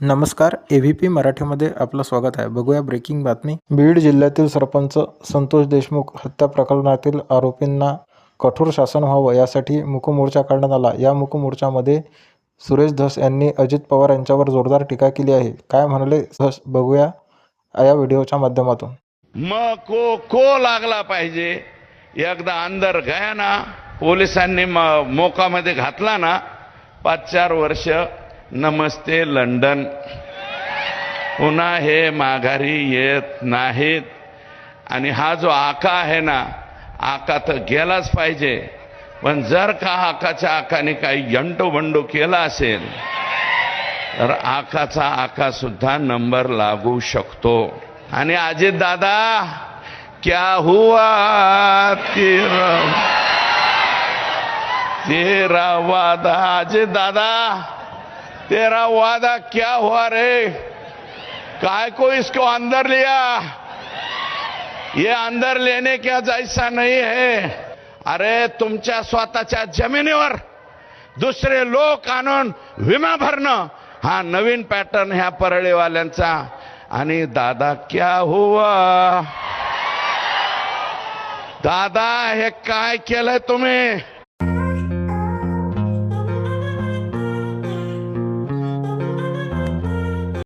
नमस्कार A V P मराठीमध्ये आपलं स्वागत आहे. बघूया ब्रेकिंग बातमी. बीड जिल्ह्यातील सरपंच संतोष देशमुख हत्या प्रकरणातील आरोपींना कठोर शासन व्हावं यासाठी मुकमोर्चा काढण्यात आला. या मुकमोर्चामध्ये सुरेश धस यांनी अजित पवार यांच्यावर जोरदार टीका केली आहे. काय म्हणाले धस? बघूया या व्हिडिओच्या माध्यमातून. मग को को लागला पाहिजे. एकदा अंदर गया ना. पोलिसांनी म- मोकामध्ये घातला ना. पाच चार वर्ष नमस्ते लंडन. पुन्हा हे माघारी येत नाहीत. आणि हा जो आका आहे ना आका तर गेलाच पाहिजे. पण जर का आकाच्या आकाने काही यंटो बंडो केला असेल तर आकाचा आका सुद्धा नंबर लागू शकतो. आणि अजित दादा क्या हुआ तेरा? तेरा वादा. अजित दादा तेरा वादा क्या हुआ रे? काय को इसको अंदर लिया? ये अंदर लेने का जैसा नहीं है? अरे तुमच्या स्वतःच्या जमिनीवर दुसरे लोक आणून विमा भरणं हा नवीन पॅटर्न ह्या परळीवाल्यांचा. आणि दादा क्या हुआ? दादा हे काय केलंय तुम्ही?